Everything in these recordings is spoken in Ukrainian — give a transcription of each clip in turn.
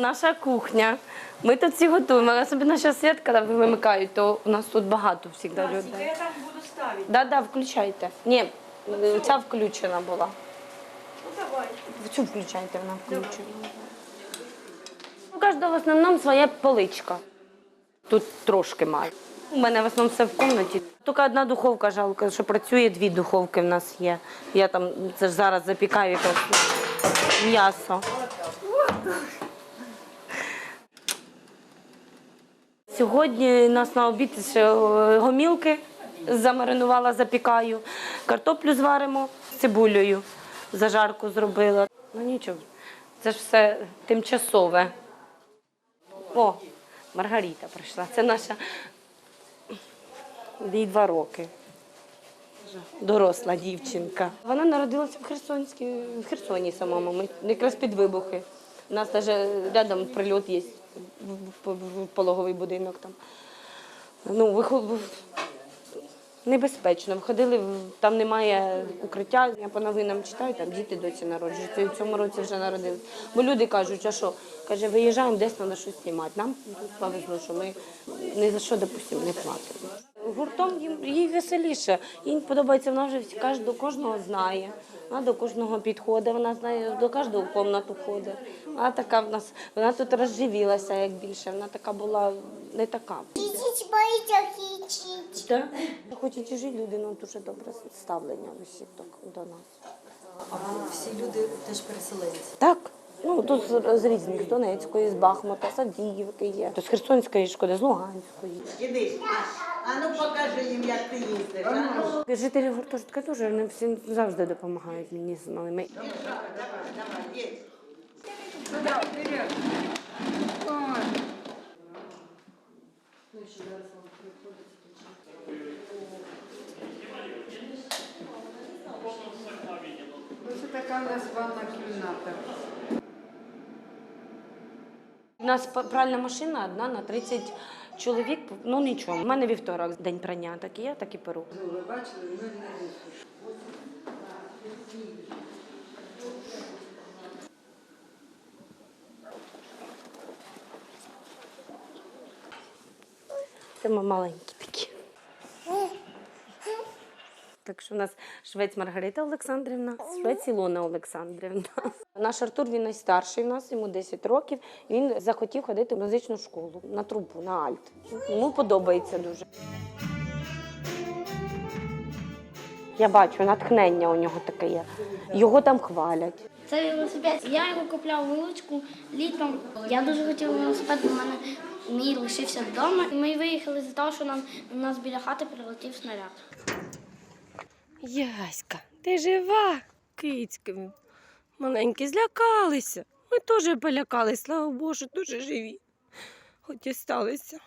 Наша кухня. Ми тут всі готуємо. Особливо зараз світ, коли вимикають, то у нас тут багато завжди людей. Я там буду ставить. Да, да, включайте. Ні, ця включена була. Ну давай. В цю включайте, вона включена. У кожного в основному своя поличка. Тут трошки має. У мене в основному все в кімнаті. Тільки одна духовка жалко, що працює, дві духовки в нас є. Я там це ж зараз запікаю м'ясо. Сьогодні нас на обід ще гомілки замаринувала, запікаю. Картоплю зваримо з цибулею, зажарку зробила. Ну нічого, це ж все тимчасове. О, Маргарита прийшла. Це наша їй два роки. Доросла дівчинка. Вона народилася в Херсонській, в Херсоні самому. Ми якраз під вибухи. У нас навіть рядом прильот є в- пологовий будинок там. Ну, вихо- Небезпечно. Входили, там немає укриття. Я по новинам читаю, там діти досі народжуються. І в цьому році вже народилися. Бо люди кажуть, а що? Каже, виїжджаємо, десь треба щось знімати. Нам повезло, що ми ні за що, допустимо, не платимо. Гуртом їм їй веселіше. Їй подобається, вона вже всі- кожного, кожного знає. Вона до кожного підходить, вона знає, до кожного в кімнату ходить. Вона така в нас, вона тут розживілася як більше. Вона така була не така. Ідіть, боїться хічіть. Так. Хоч і чужі люди, але дуже добре ставлення усіх до- до нас. А всі люди теж переселенці. Так. Ну, тут з, з різних, з Донецької, з Бахмута, з Авдіївки є, то з Херсонської шкоди, з Луганської. Іди. А ну покажи їм, як ти їздиш. а ну. Жителі гуртожитка теж вони всі завжди допомагають мені з малими. Давай, давай, є. Ось така у нас ванна кімната. У нас пральна машина одна на 30 чоловік. Ну нічого. У мене вівторок день прання, так і я, так і перу. Ви бачили, не. Це ми маленькі Так що у нас швець Маргарита Олександрівна, швець Ілона Олександрівна. Наш Артур він найстарший в нас, йому 10 років. Він захотів ходити в музичну школу на трубу, на альт. Йому подобається дуже. Я бачу, натхнення у нього таке є. Його там хвалять. Це велосипед. Я його купляв вуличку літом. Я дуже хотів велосипед, бо в мене мій лишився вдома. Ми виїхали з того, що нам у нас біля хати прилетів снаряд. Яська, ти жива? Кицьки маленькі, злякалися. Ми теж полякалися, слава Богу, дуже живі. Хоч і сталися.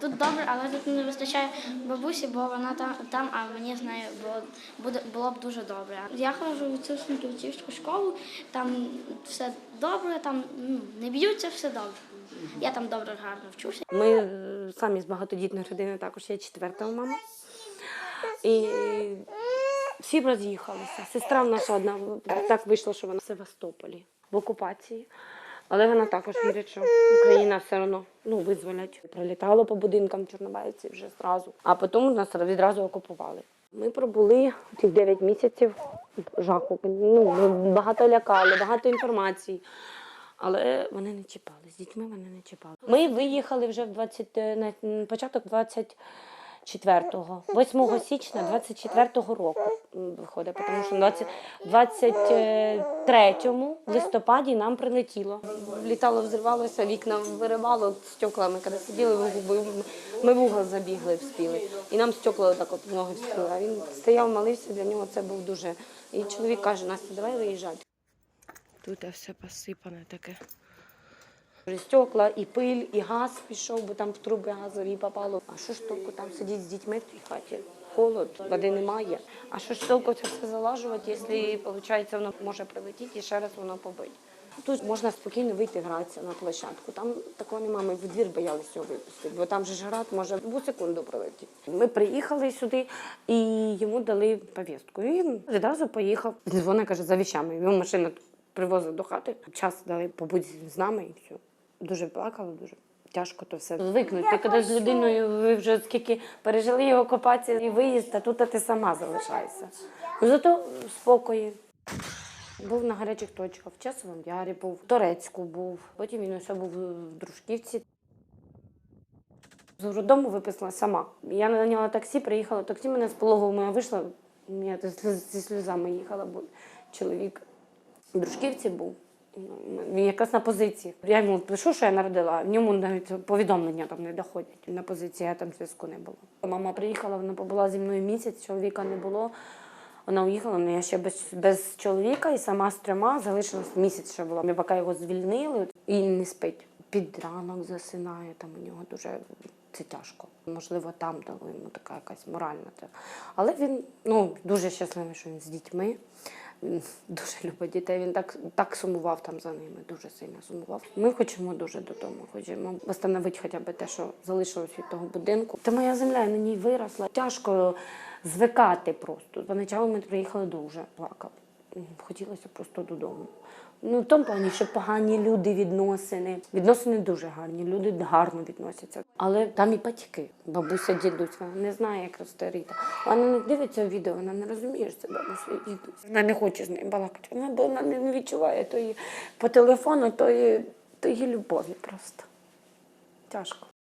Тут добре, але тут не вистачає бабусі, бо вона там, там а мені з нею було, буде, було б дуже добре. Я ходжу в цю Снігурівську школу, там все добре, там ну, не б'ються, все добре. Я там добре, гарно вчуся. Ми е, самі з багатодітної родини також я четверта мама. І всі роз'їхалися. Сестра в нас одна так вийшло, що вона в Севастополі в окупації. Але вона також вірить, що Україна все одно ну, визволять. Прилітало по будинкам Чорнобайці вже зразу. А потім нас відразу окупували. Ми пробули тих 9 місяців жаху. Ну, багато лякали, багато інформації. Але вони не чіпали. З дітьми вони не чіпали. Ми виїхали вже в 20, на початок 20. 4-го, 8 січня 24-го року виходить, тому що 20, 23 листопаді нам прилетіло. Літало, взривалося, вікна виривало стеклами. Коли сиділи в губи, ми вугол забігли, вспіли. І нам стекла отак от ноги вспіли. А Він стояв, молився, для нього це був дуже. І чоловік каже, Настя, давай виїжджати. Тут все посипане таке. Стекла, і пиль, і газ пішов, бо там в труби газові попало. А що ж толку там сидіти з дітьми в тій хаті? Холод, води немає. А що ж толку це все залажувати, якщо виходить, воно може прилетіти і ще раз воно побить. Тут можна спокійно вийти гратися на площадку. Там такого немає. Ми в двір боялися його випустити, бо там же ж град може в секунду прилетіти. Ми приїхали сюди і йому дали повістку. І він відразу поїхав. Дзвонить, каже, за віщами. Його машина привозив до хати. Час дали побути з нами і все. Дуже плакала, дуже. Тяжко то все звикнути. Ти коли з людиною ви вже скільки пережили його окупацію і виїзд, а тут ти сама залишаєшся. Ну, Зато спокої. Був на гарячих точках, в Часовому Ярі був, в Торецьку був, потім він усе був в Дружківці. З роддому виписала сама. Я наняла таксі, приїхала таксі, мене з пологового я вийшла, я зі сльозами їхала, бо чоловік в Дружківці був. Ну, Він якраз на позиції. Я йому пишу, що я народила, в ньому навіть повідомлення там не доходять. На позиції я там зв'язку не було. Мама приїхала, вона побула зі мною місяць, чоловіка не було. Вона уїхала, але я ще без, без чоловіка і сама з трьома залишилась місяць ще була. Ми поки його звільнили і не спить. Під ранок засинає, там у нього дуже це тяжко. Можливо, там дало йому така якась моральна. Але він ну, дуже щасливий, що він з дітьми. Дуже любить дітей. Він так, так сумував там за ними, дуже сильно сумував. Ми хочемо дуже додому. Хочемо встановити хоча б те, що залишилось від того будинку. Та моя земля, на ній виросла. Тяжко звикати просто. Поначалу ми приїхали дуже плакали. Хотілося просто додому. Ну, в тому плані, що погані люди відносини. Відносини дуже гарні, люди гарно відносяться. Але там і батьки, бабуся, дідусь, вона не знає, як росте Ріта. Вона не дивиться відео, вона не розуміє, що це бабуся і дідусь. Вона не хоче з нею балакати. Вона, бо вона не відчуває тої по телефону, тої, тої любові просто. Тяжко.